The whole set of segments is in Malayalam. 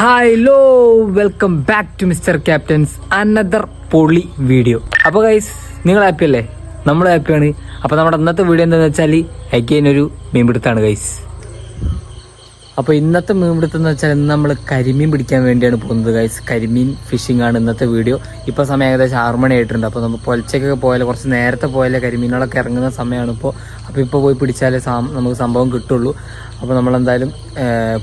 Hello welcome back to mister captain's another പൊളി വീഡിയോ അപ്പോൾ ഗൈസ് നിങ്ങൾ ഹാപ്പി അല്ലേ? നമ്മൾ ഹാപ്പിയാണ് അപ്പോൾ നമ്മുടെ അന്നത്തെ വീഡിയോ എന്താണെന്ന് വെച്ചാൽ അഗെയിൻ ഒരു മീൻപിടുത്താണ് ഗൈസ് അപ്പോൾ ഇന്നത്തെ മീൻപിടുത്തം എന്ന് വെച്ചാൽ ഇന്ന് നമ്മൾ കരിമീൻ പിടിക്കാൻ വേണ്ടിയാണ് പോകുന്നത് ഗൈസ് കരിമീൻ ഫിഷിംഗ് ആണ് ഇന്നത്തെ വീഡിയോ ഇപ്പോൾ സമയം ഏകദേശം ആറ് മണി ആയിട്ടുണ്ട്. അപ്പോൾ നമ്മൾ പൊലച്ചക്കൊക്കെ പോയാലും കുറച്ച് നേരത്തെ പോയാലേ കരിമീനുകളൊക്കെ ഇറങ്ങുന്ന സമയമാണ് ഇപ്പോൾ അപ്പോൾ ഇപ്പോൾ പോയി പിടിച്ചാലേ നമുക്ക് സംഭവം കിട്ടുള്ളൂ. അപ്പോൾ നമ്മൾ എന്തായാലും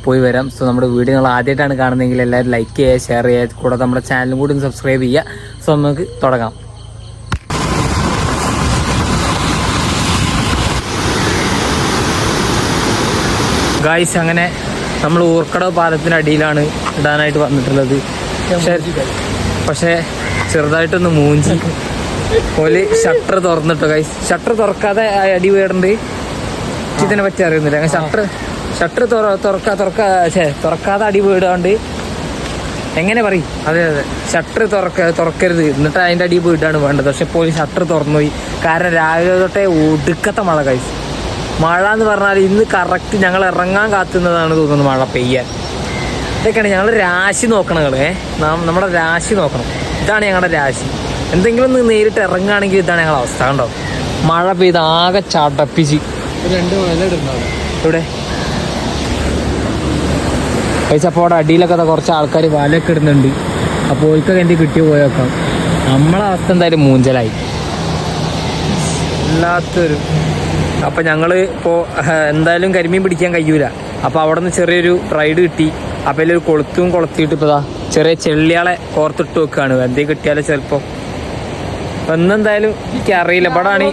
പോയി വരാം. സോ നമ്മുടെ വീഡിയോ നിങ്ങൾ ആദ്യമായിട്ടാണ് കാണുന്നതെങ്കിൽ എല്ലാവരും ലൈക്ക് ചെയ്യുക ഷെയർ ചെയ്യുക കൂടാതെ നമ്മുടെ ചാനലും കൂടി സബ്സ്ക്രൈബ് ചെയ്യുക. സോ നമുക്ക് തുടങ്ങാം. ഗായ്സ് അങ്ങനെ നമ്മൾ ഊർക്കടവ് പാലത്തിന് അടിയിലാണ് ഇടാനായിട്ട് വന്നിട്ടുള്ളത്. പക്ഷെ പക്ഷേ ചെറുതായിട്ടൊന്ന് മൂഞ്ചി. ഓൽ ഷട്ടർ തുറന്നിട്ടോ ഗൈസ് ഷട്ടർ തുറക്കാതെ അടി വീടുണ്ട്. ഇതിനെ പറ്റി അറിയുന്നില്ല. അങ്ങനെ ഷട്ടർ ഷട്ടർ തുറക്കാ തുറക്കാ ഛേ തുറക്കാതെ അടി വീടാണ്ട്. എങ്ങനെ പറയും? അതെ അതെ. ഷട്ടർ തുറക്ക തുറക്കരുത്. എന്നിട്ട് അതിന്റെ അടി വീടാണ് വേണ്ടത്. പക്ഷെ പോയി ഷട്ടർ തുറന്നുപോയി. കാരണം രാവിലെ തൊട്ടേ ഒടുക്കത്തെ മഴ കഴിച്ചു മഴ എന്ന് പറഞ്ഞാൽ ഇന്ന് കറക്റ്റ് ഞങ്ങൾ ഇറങ്ങാൻ കാത്തുന്നതാണ് തോന്നുന്നത് മഴ പെയ്യാൻ. ഇതൊക്കെയാണ് ഞങ്ങൾ രാശി നോക്കണം ഏ? നാം നമ്മുടെ രാശി നോക്കണം. ഇതാണ് ഞങ്ങളുടെ രാശി. എന്തെങ്കിലും ഒന്ന് നേരിട്ട് ഇറങ്ങുകയാണെങ്കിൽ ഇതാണ് ഞങ്ങളുടെ അവസ്ഥ കണ്ടോ? മഴ പെയ്ത് ആകെ ചടപ്പിച്ച്. ഇവിടെ പൈസ അപ്പോൾ അവിടെ അടിയിലൊക്കെ കുറച്ച് ആൾക്കാർ വലയൊക്കെ ഇടുന്നുണ്ട്. അപ്പോൾ ഓൽക്കൊക്കെ എന്ത് കിട്ടി പോയേക്കാം നമ്മളെ അവസ്ഥ എന്തായാലും മൂഞ്ചലായി. ഇല്ലാത്തൊരു അപ്പം ഞങ്ങൾ ഇപ്പോൾ എന്തായാലും കരിമീൻ പിടിക്കാൻ കഴിയൂല. അപ്പോൾ അവിടെ നിന്ന് ചെറിയൊരു റൈഡ് കിട്ടി. അപ്പോൾ അതിലൊരു കൊളുത്തും കൊളുത്തിയിട്ട് ഇപ്പോൾ ചെറിയ ചെള്ളിയാളെ കോർത്തിട്ട് വെക്കുകയാണ് എന്തേ കിട്ടിയാലോ ചിലപ്പോൾ ഒന്നെന്തായാലും എനിക്ക് അറിയില്ല. ഇവിടാണ്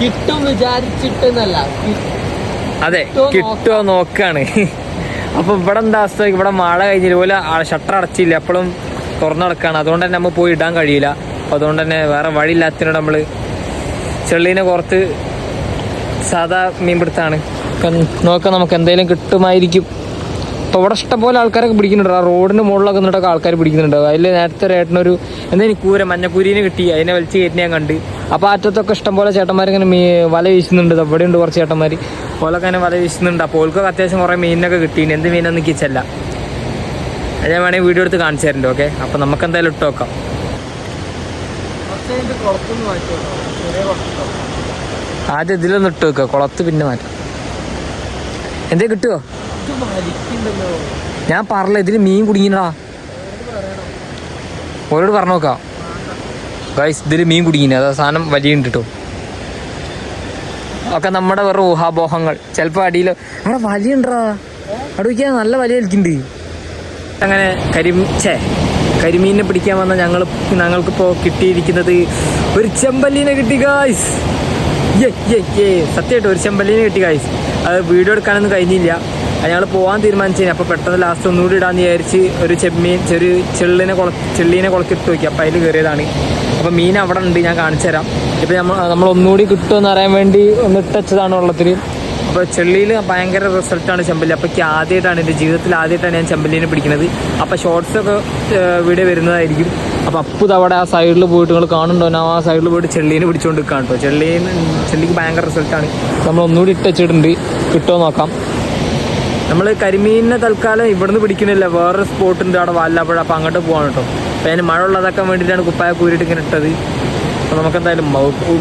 കിട്ടും വിചാരിച്ചിട്ടെന്നല്ല. അതെ കിട്ടുമോ നോക്കാണ്. അപ്പൊ ഇവിടെ എന്താ അവസ്ഥ? ഇവിടെ മഴ കഴിഞ്ഞില്ല. പോലെ ഷട്ടർ അടച്ചില്ല. എപ്പോഴും തുറന്നു അതുകൊണ്ട് തന്നെ നമ്മൾ പോയി ഇടാൻ കഴിയില്ല അപ്പൊ അതുകൊണ്ട് തന്നെ വേറെ വഴിയില്ലാത്തതിനോട് നമ്മൾ ചെള്ളീനെ കുറച്ച് സാധാ മീൻ മീൻപിടുത്താണ് നോക്കാം നമുക്ക് എന്തെങ്കിലും കിട്ടുമായിരിക്കും. അപ്പോൾ ഇവിടെ ഇഷ്ടംപോലെ ആൾക്കാരൊക്കെ പിടിക്കുന്നുണ്ട്. ആ റോഡിന് മുകളിലൊക്കെ നിന്നിട്ടൊക്കെ ആൾക്കാർ പിടിക്കുന്നുണ്ട്. അതിൽ നേരത്തെ ഏട്ടനൊരു എന്തെങ്കിലും കൂര മഞ്ഞക്കൂരീനെ കിട്ടി. അതിനെ വലിച്ച് കയറ്റി ഞാൻ കണ്ട്. അപ്പോൾ അറ്റത്തൊക്കെ ഇഷ്ടംപോലെ ചേട്ടന്മാരിങ്ങനെ മീ വല വീശുന്നുണ്ട്. അവിടെ ഉണ്ട് കുറച്ച് ചേട്ടന്മാർ ഓലൊക്കെ അങ്ങനെ വല വീശുന്നുണ്ട്. അപ്പോൾ ഓൾക്കൊക്കെ അത്യാവശ്യം കുറേ മീനൊക്കെ കിട്ടീന്. എന്ത് മീനൊന്നും കിച്ചല്ല ഞാൻ വേണമെങ്കിൽ വീഡിയോ എടുത്ത് കാണിച്ചു തരുന്നുണ്ട് ഓക്കെ? അപ്പോൾ നമുക്ക് എന്തായാലും ഇട്ട് നോക്കാം കുറച്ച് കഴിഞ്ഞിട്ട് കുളത്തുനിന്ന് മാറ്റുമല്ലോ ചെറിയ കുളത്തോ ആദ്യം ഇതിലൊന്ന് ഇട്ട് വെക്കുക കുളത്ത് പിന്നെ മാറ്റാം. എന്തേ കിട്ടുമോ ഇത് ഞാൻ പറഞ്ഞില്ല ഇതിൽ മീൻ കുടുങ്ങിനടാ ഓരോട് പറഞ്ഞു നോക്കാം. ഗൈസ് ഇതിൽ മീൻ കുടുങ്ങിന് അതാ സാധനം വലിയ കേട്ടോ ഒക്കെ നമ്മുടെ വെറും ഊഹാബോഹങ്ങൾ ചിലപ്പോൾ അടിയിൽ അവിടെ വലിയുണ്ടാ അവിടെ വയ്ക്കാൻ നല്ല വലിയ കളിക്കുന്നുണ്ട് അങ്ങനെ കരിം ഛേ. കരിമീനിനെ പിടിക്കാൻ വന്ന ഞങ്ങൾ ഞങ്ങൾക്കിപ്പോൾ കിട്ടിയിരിക്കുന്നത് ഒരു ചെമ്പല്ലീനെ കിട്ടി ഗായ്സ് സത്യമായിട്ട് ഒരു ചെമ്പല്ലീനെ കിട്ടി ഗായ്സ് അത് വീഡിയോ എടുക്കാനൊന്നും കഴിഞ്ഞില്ല. ഞങ്ങൾ പോകാൻ തീരുമാനിച്ചു അപ്പോൾ പെട്ടെന്ന് ലാസ്റ്റ് ഒന്നുകൂടി ഇടാന്ന് വിചാരിച്ച് ഒരു ചെമ്മീൻ ഒരു ചെള്ളിനെ കുള ചെള്ളീനെ കുളത്തിട്ട് നോക്കി. അപ്പോൾ അതിൽ കയറിയതാണ് അപ്പോൾ മീൻ അവിടെ ഉണ്ട് ഞാൻ കാണിച്ചു തരാം ഇപ്പോൾ നമ്മൾ നമ്മൾ ഒന്നുകൂടി കിട്ടുമെന്ന് അറിയാൻ വേണ്ടി ഒന്ന് ഇട്ടച്ചതാണ് വെള്ളത്തിൽ അപ്പോൾ ചെള്ളിയിൽ ഭയങ്കര റിസൾട്ടാണ് ചെമ്പല്ലി. അപ്പോൾ ആദ്യമായിട്ടാണ് എന്റെ ജീവിതത്തിൽ ആദ്യമായിട്ടാണ് ഞാൻ ചെമ്പല്ലിനെ പിടിക്കുന്നത്. അപ്പോൾ ഷോർട്സ് ഒക്കെ വീഡിയോ വരുന്നതായിരിക്കും. അപ്പോൾ അപ്പുത് അവിടെ ആ സൈഡിൽ പോയിട്ട് നിങ്ങൾ കാണുന്നുണ്ടോ? ഞാൻ ആ സൈഡിൽ പോയിട്ട് ചെള്ളീനെ പിടിച്ചുകൊണ്ട് കേട്ടോ. ചെള്ളീന് ചെള്ളിക്ക് ഭയങ്കര റിസൾട്ടാണ് നമ്മൾ ഒന്നുകൂടി ഇട്ട് വെച്ചിട്ടുണ്ട്. കിട്ടുമോ നോക്കാം. നമ്മൾ കരിമീനിനെ തൽക്കാലം ഇവിടുന്ന് പിടിക്കുന്നില്ല. വേറൊരു സ്പോട്ടുണ്ട് അവിടെ വല്ലപ്പോഴും അപ്പോൾ അങ്ങോട്ട് പോകാൻ കേട്ടോ. അപ്പോൾ അതിന് മഴ ഉള്ളതാക്കാൻ വേണ്ടിയിട്ടാണ് കുപ്പായ കൂരിട്ട് ഇങ്ങനെ ഇട്ടത്. അപ്പോൾ നമുക്ക് എന്തായാലും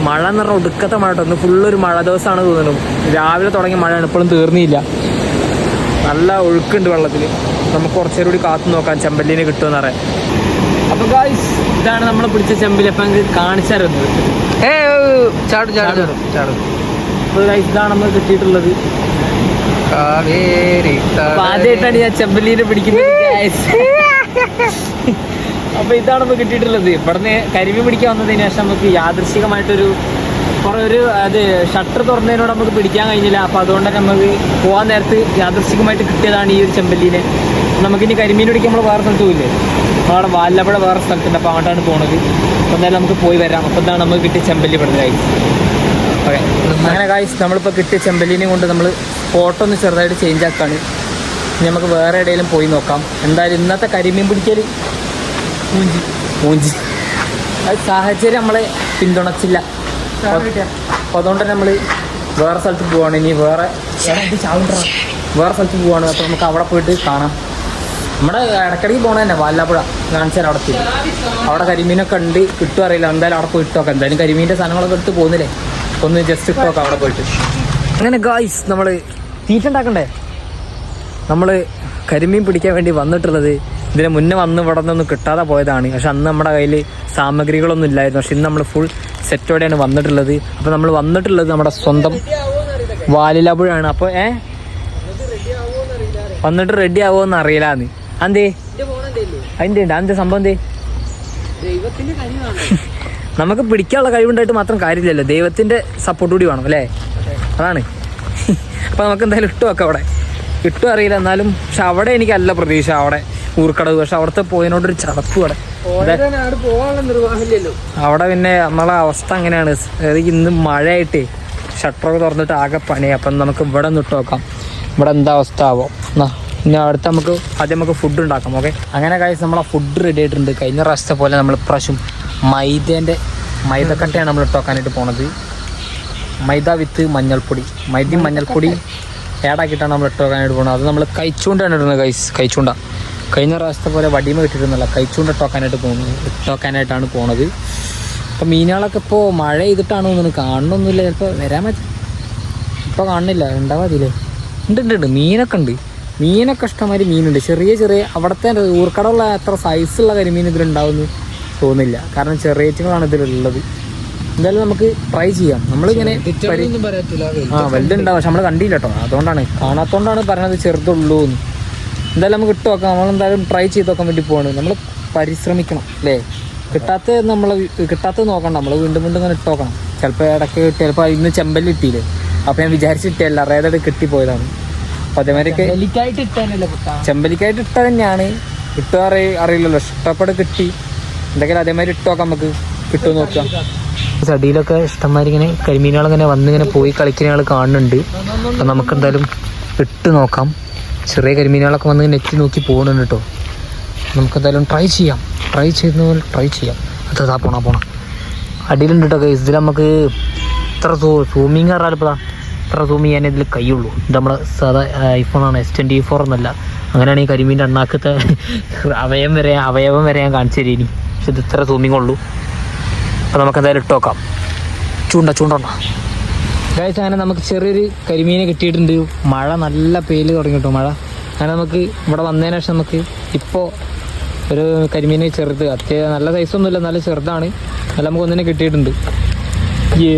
മഴ എന്ന് പറഞ്ഞാൽ ഒടുക്കത്തെ മഴ കേട്ടോ. ഇന്ന് ഫുള്ളൊരു മഴ ദിവസമാണ് തോന്നുന്നു. രാവിലെ തുടങ്ങിയ മഴയാണ്. ഇപ്പോഴും തീർന്നില്ല. നല്ല ഒഴുക്കുണ്ട് വെള്ളത്തിൽ നമുക്ക് കുറച്ചേരം കൂടി കാത്തു നോക്കാം. ചെമ്പല്ലിനെ കിട്ടുമെന്ന് പറയാം അപ്പൊ ഗായ്സ് ഇതാണ് നമ്മൾ പിടിച്ച ചെമ്പല്ലി അപ്പൊ നിങ്ങൾക്ക് കാണിച്ചു ഏ ചാടും ചാടും. ചാടും അപ്പോൾ ഗായ്സ് ഇതാണ് നമ്മൾ കിട്ടിയിട്ടുള്ളത്. അപ്പൊ ആദ്യമായിട്ടാണ് ഞാൻ ചെമ്പല്ലീനെ പിടിക്കുന്നത് guys. അപ്പൊ ഇതാണ് നമുക്ക് കിട്ടിയിട്ടുള്ളത്. ഇവിടുന്ന് കരിമീൻ പിടിക്കാൻ വന്നതിന് ശേഷം നമുക്ക് യാദൃശികമായിട്ടൊരു കുറെ ഒരു അത് ഷട്ടർ തുറന്നതിനോട് നമുക്ക് പിടിക്കാൻ കഴിഞ്ഞില്ല. അപ്പൊ അതുകൊണ്ട് തന്നെ നമുക്ക് പോകാൻ നേരത്ത് യാദൃശികമായിട്ട് കിട്ടിയതാണ് ഈ ഒരു ചെമ്പല്ലീനെ. നമുക്കിനി കരിമീൻ പിടിക്കാൻ നമ്മൾ വേറെ സ്ഥലത്ത് പോയില്ലേ അവിടെ വാലപ്പുഴ വേറെ സ്ഥലത്തുണ്ട്. അപ്പൊ അങ്ങോട്ടാണ് പോണത്. അപ്പൊ എന്തായാലും നമുക്ക് പോയി വരാം. അപ്പൊ എന്താണ് നമുക്ക് കിട്ടിയ ചെമ്പല്ലി ഇവിടുന്ന് കഴിച്ച് ഓക്കെ. അങ്ങനെ കായ്സ് നമ്മളിപ്പോൾ കിട്ടിയ ചെമ്പല്ലിനെ കൊണ്ട് നമ്മൾ ഫോട്ടോ ഒന്ന് ചെറുതായിട്ട് ചേഞ്ച് ആക്കാണ്. ഇനി നമുക്ക് വേറെ എവിടെയെങ്കിലും പോയി നോക്കാം. എന്തായാലും ഇന്നത്തെ കരിമീൻ പിടിക്കൽ മൂഞ്ചി മൂഞ്ചി അത് സാഹചര്യം നമ്മളെ പിന്തുണച്ചില്ല. അപ്പോൾ അതുകൊണ്ട് നമ്മൾ വേറെ സ്ഥലത്ത് പോവാണ്. ഇനി വേറെ. വേറെ സ്ഥലത്ത് പോവാണ്. അപ്പോൾ നമുക്ക് അവിടെ പോയിട്ട് കാണാം. നമ്മുടെ ഇടക്കിടയ്ക്ക് പോകണ തന്നെ വാലാപ്പുഴ കാണിച്ചാൽ അവിടെ എത്തി അവിടെ കരിമീനൊക്കെ ഉണ്ട്. കിട്ടും അറിയില്ല. എന്തായാലും അവിടെ പോയിട്ട് നോക്കാം എന്തായാലും കരിമീന്റെ സാധനങ്ങളൊക്കെ എടുത്ത് പോകുന്നില്ലേ ഒന്ന് ജസ്റ്റ് ഇട്ട് നോക്കാം അവിടെ പോയിട്ട്. അങ്ങനെ ഗായ്സ് നമ്മൾ തീറ്റ ഉണ്ടാക്കണ്ടേ? നമ്മൾ കരിമീൻ പിടിക്കാൻ വേണ്ടി വന്നിട്ടുള്ളത് ഇതിന് മുന്നേ വന്ന് ഇവിടെ നിന്നൊന്നും കിട്ടാതെ പോയതാണ്. പക്ഷെ അന്ന് നമ്മുടെ കയ്യിൽ സാമഗ്രികളൊന്നും ഇല്ലായിരുന്നു. പക്ഷെ ഇന്ന് നമ്മൾ ഫുൾ സെറ്റോടെയാണ് വന്നിട്ടുള്ളത്. അപ്പോൾ നമ്മൾ വന്നിട്ടുള്ളത് നമ്മുടെ സ്വന്തം വാലിലപുഴാണ് അപ്പോൾ ഏ? വന്നിട്ട് റെഡി ആവുമോന്ന് അറിയില്ലാന്ന്. അന്തേ അതിന്റെ ഉണ്ട് അതിന്റെ സംഭവം എന്തേ? നമുക്ക് പിടിക്കാനുള്ള കഴിവുണ്ടായിട്ട് മാത്രം കാര്യമില്ലല്ലോ. ദൈവത്തിന്റെ സപ്പോർട്ട് കൂടി വേണം അല്ലേ? അതാണ്. അപ്പോൾ നമുക്ക് എന്തായാലും ഇട്ടു വെക്കാം അവിടെ. ഇട്ടും അറിയില്ല എന്നാലും പക്ഷെ അവിടെ എനിക്കല്ല പ്രതീക്ഷ. അവിടെ ഊർക്കടവ്. പക്ഷെ അവിടുത്തെ പോയതിനോടൊരു ചടപ്പ് അവിടെ. അവിടെ പിന്നെ നമ്മളെ അവസ്ഥ അങ്ങനെയാണ്. അതായത് ഇന്ന് മഴയായിട്ട് ഷട്ടറൊക്കെ തുറന്നിട്ട് ആകെ പണി അപ്പം നമുക്ക് ഇവിടെ നിട്ട് ഇട്ട് നോക്കാം. ഇവിടെ എന്താ അവസ്ഥ ആവോ? എന്നാ ഇനി അടുത്ത് നമുക്ക് ആദ്യം നമുക്ക് ഫുഡ് ഉണ്ടാക്കാം ഓക്കെ അങ്ങനെ കഴിച്ച് നമ്മളെ ഫുഡ് റെഡി ആയിട്ടുണ്ട്. കഴിഞ്ഞ പ്രാവശ്യത്തെ പോലെ നമ്മൾ ഇപ്രാവശ്യം മൈദേന്റെ മൈദക്കട്ടയാണ് നമ്മൾ ഇട്ടോക്കാനായിട്ട് പോണത്. മൈദ വിത്ത് മഞ്ഞൾപ്പൊടി. മൈദയും മഞ്ഞൾപ്പൊടി ഏടാക്കിയിട്ടാണ് നമ്മൾ ഇട്ടോക്കാനായിട്ട് പോകുന്നത് അത് നമ്മൾ കഴിച്ചുകൊണ്ടാണ് ഇടുന്നത് കഴിച്ചുകൊണ്ടാണ് കഴിച്ചുകൊണ്ട. കഴിഞ്ഞ പ്രാവശ്യത്തെ പോലെ വടിമ കിട്ടിയിരുന്നല്ല കഴിച്ചുകൊണ്ട് ഇട്ടോക്കാനായിട്ട് പോകുന്നത് ഇട്ടോക്കാനായിട്ടാണ് പോണത്. അപ്പം മീനുകളൊക്കെ ഇപ്പോൾ മഴ ചെയ്തിട്ടാണ് തോന്നുന്നത് കാണണമൊന്നുമില്ല ചിലപ്പോൾ വരാൻ പറ്റും ഇപ്പോൾ കാണുന്നില്ല. ഉണ്ടാവാ അതില്ലേ ഉണ്ട് ഉണ്ട് ഉണ്ട്. മീനൊക്കെ ഉണ്ട്. മീനൊക്കെ ഇഷ്ടമാതിരി മീനുണ്ട്. ചെറിയ ചെറിയ അവിടുത്തെ ഊർക്കടമുള്ള അത്ര സൈസുള്ള കരിമീൻ ഇതിലുണ്ടാവുമെന്ന് തോന്നില്ല കാരണം ചെറിയറ്റുകളാണ് ഇതിലുള്ളത്. എന്തായാലും നമുക്ക് ട്രൈ ചെയ്യാം. നമ്മളിങ്ങനെ ആ വലുതുണ്ടാവും. പക്ഷെ നമ്മൾ കണ്ടില്ല കേട്ടോ. അതുകൊണ്ടാണ്. കാണാത്തോണ്ടാണ് പറഞ്ഞത് ചെറുതുള്ളൂ എന്ന് എന്തായാലും നമുക്ക് ഇട്ട് നോക്കാം. നമ്മളെന്തായാലും ട്രൈ ചെയ്ത് നോക്കാൻ വേണ്ടി പോവാണ്. നമ്മൾ പരിശ്രമിക്കണം അല്ലേ? കിട്ടാത്ത നമ്മൾ കിട്ടാത്തത് നോക്കണം നമ്മൾ വീണ്ടും വീണ്ടും ഇങ്ങനെ ഇട്ട് നോക്കണം. ചിലപ്പോൾ ഇടയ്ക്ക് കിട്ടി ചിലപ്പോൾ ഇന്ന് ചെമ്പൽ കിട്ടിയില്ലേ? അപ്പോൾ ഞാൻ വിചാരിച്ചിട്ടല്ല അറിയാതെ കിട്ടിപ്പോയതാണ് അപ്പോൾ കുട്ടാ ചെമ്പലിക്കായിട്ട് ഇട്ട തന്നെയാണ്. ഇട്ടോ അറി അറിയില്ലല്ലോ. ഇഷ്ടപ്പെട്ട് കിട്ടി. എന്തെങ്കിലും അതേമാതിരി ഇട്ടോ നമുക്ക്. കിട്ടുമോ നോക്കാം. ചടിയിലൊക്കെ ഇഷ്ടംമാതിരി ഇങ്ങനെ കരിമീനുകളിങ്ങനെ വന്നിങ്ങനെ പോയി കളിക്കുന്ന ആൾ കാണുന്നുണ്ട്. അപ്പം നമുക്ക് എന്തായാലും ഇട്ട് നോക്കാം. ചെറിയ കരിമീനുകളൊക്കെ വന്ന് നെറ്റ് നോക്കി പോകുന്നുണ്ട് കേട്ടോ നമുക്കെന്തായാലും ട്രൈ ചെയ്യാം. ട്രൈ ചെയ്യുന്ന പോലെ ട്രൈ ചെയ്യാം. അത് പോണ പോണ. അടിയിലുണ്ട് കേട്ടോ ഇതിൽ നമുക്ക് ഇത്ര സൂ സൂമിങ് ഇപ്പോൾ ഇത്ര സൂം ചെയ്യാൻ ഇതിൽ കഴിയുള്ളൂ. ഇത് നമ്മുടെ സാധാ ഐഫോണാണ് എസ് ട്വന്റി ഫോർ എന്നല്ല. അങ്ങനെയാണ് ഈ കരിമീന്റെ അണ്ണാക്കത്തെ അവയവം വരെ അവയവം വരെ ഞാൻ കാണിച്ചു തരീനി. പക്ഷെ ഇത് ഇത്ര സൂമിങ് ഉള്ളൂ. അപ്പോൾ നമുക്കെന്തായാലും ഇട്ട് നോക്കാം. ചൂണ്ട ചൂണ്ട ഗൈസ് അങ്ങനെ നമുക്ക് ചെറിയൊരു കരിമീനെ കിട്ടിയിട്ടുണ്ട്. മഴ നല്ല പെയിൽ തുടങ്ങി മഴ. അങ്ങനെ നമുക്ക് ഇവിടെ വന്നതിന് ശേഷം നമുക്ക് ഇപ്പോൾ ഒരു കരിമീനെ ചെറുത് അത്യാവശ്യം നല്ല സൈസൊന്നുമില്ല നല്ല ചെറുതാണ്. അല്ല നമുക്ക് ഒന്നിനെ കിട്ടിയിട്ടുണ്ട്. ഏ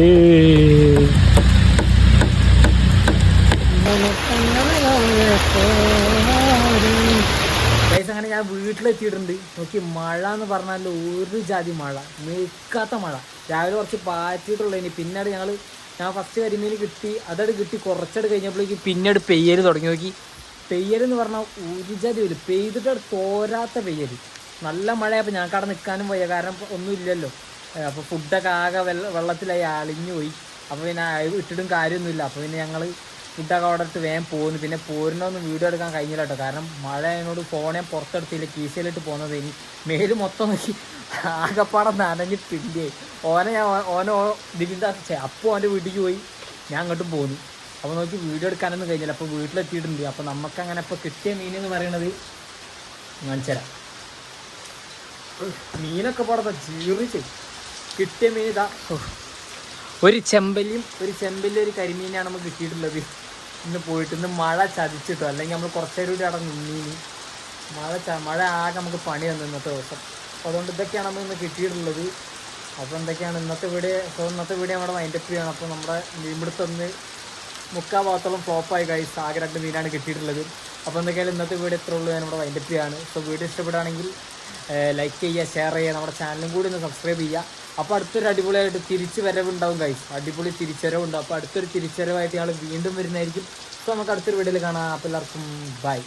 അങ്ങനെ ഞാൻ വീട്ടിലെത്തിയിട്ടുണ്ട്. നോക്കി മഴ എന്ന് പറഞ്ഞാൽ ഒരു ജാതി മഴ നിൽക്കാത്ത മഴ. രാവിലെ കുറച്ച് പാറ്റിയിട്ടുള്ളതിന് പിന്നീട് ഞങ്ങൾ ഞാൻ ഫസ്റ്റ് കരിമീൻ കിട്ടി അതട് കിട്ടി കുറച്ചട് കഴിഞ്ഞപ്പോഴേക്ക് പിന്നീട് പെയ്യൽ തുടങ്ങി നോക്കി. പെയ്യൽ എന്ന് പറഞ്ഞാൽ വരും. പെയ്തിട്ട് തോരാത്ത പെയ്യൽ നല്ല മഴയപ്പോൾ ഞങ്ങൾക്ക് അവിടെ നിൽക്കാനും വയ്യ. കാരണം ഒന്നുമില്ലല്ലോ അപ്പോൾ ഫുഡൊക്കെ ആകെ വെള്ള വെള്ളത്തിലായി അളിഞ്ഞു പോയി. അപ്പോൾ പിന്നെ ഇട്ടിട്ടും കാര്യമൊന്നുമില്ല അപ്പോൾ പിന്നെ ഞങ്ങൾ ഫുഡൊക്കെ അവിടെ ഇട്ട് വേഗം പോകുന്നു പിന്നെ പോരുന്നൊന്നും വീഡിയോ എടുക്കാൻ കഴിഞ്ഞില്ല കേട്ടോ. കാരണം മഴ എന്നോട് ഫോണെ പുറത്തെടുത്തില്ല. കീശയിലിട്ട് പോകുന്നത് ഇനി മേൽ മൊത്തം നോക്കി. ആകെപ്പാടെ നനഞ്ഞ് പിന്നെ ഓനെ ഞാൻ ഓന ഇതിന്റെ അപ്പോൾ ഓന്റെ വീട്ടിലേക്ക് പോയി. ഞാൻ അങ്ങോട്ട് പോന്നു. അപ്പോൾ നോക്കി വീഡിയോ എടുക്കാനൊന്നും കഴിഞ്ഞില്ല. അപ്പോൾ വീട്ടിലെത്തിയിട്ടുണ്ട്. അപ്പോൾ നമുക്ക് അങ്ങനെ ഇപ്പോൾ കിട്ടിയ മീൻ എന്ന് പറയണത് കാണിച്ചുതരാം. മീനൊക്കെ പാടെ ചീറിച്ച്. കിട്ടിയ മീൻ ഇതാ. ഒരു ചെമ്പല്ലിയും ഒരു ചെമ്പല്ലും ഒരു കരിമീനാണ് നമുക്ക് കിട്ടിയിട്ടുള്ളത്. ഇന്ന് പോയിട്ട് ഇന്ന് മഴ ചതിച്ചിട്ടോ? അല്ലെങ്കിൽ നമ്മൾ കുറച്ചേരം കൂടി അവിടെ നിന്നീന്. മഴ മഴ ആകെ നമുക്ക് പണി തന്നു ഇന്നത്തെ ദിവസം അപ്പോൾ അതുകൊണ്ട് ഇതൊക്കെയാണ് നമ്മൾ ഇന്ന് കിട്ടിയിട്ടുള്ളത്. അപ്പോൾ എന്തൊക്കെയാണ് ഇന്നത്തെ വീഡിയോ? സോ ഇന്നത്തെ വീഡിയോ നമ്മുടെ മൈൻഡപ്പ് ചെയ്യണം അപ്പോൾ നമ്മുടെ ഇവിടുത്തെ മുക്കാ ഭാഗത്തോളം ഫ്ലോപ്പായി കഴിച്ച് ആകെ രണ്ട് മീനാണ് കിട്ടിയിട്ടുള്ളത്. അപ്പോൾ എന്തൊക്കെയാണ് ഇന്നത്തെ വീഡിയോ ഇത്രേ ഉള്ളൂ. ഞാൻ നമ്മുടെ മൈൻഡപ്പ് ചെയ്യാണ് സോ വീഡിയോ ഇഷ്ടപ്പെടുകയാണെങ്കിൽ ലൈക്ക് ചെയ്യുക ഷെയർ ചെയ്യുക നമ്മുടെ ചാനലും കൂടി ഒന്ന് സബ്സ്ക്രൈബ് ചെയ്യുക. അപ്പോൾ അടുത്തൊരു അടിപൊളിയായിട്ട് തിരിച്ച് വരവുണ്ടാവും കൈ അടിപൊളി തിരിച്ചുവരവുണ്ടാവും അപ്പോൾ അടുത്തൊരു തിരിച്ചുവരവായിട്ട് ഞങ്ങൾ വീണ്ടും വരുന്നതായിരിക്കും. സോ നമുക്ക് അടുത്തൊരു വീഡിയോയിൽ കാണാം. അപ്പോൾ എല്ലാവർക്കും ബൈ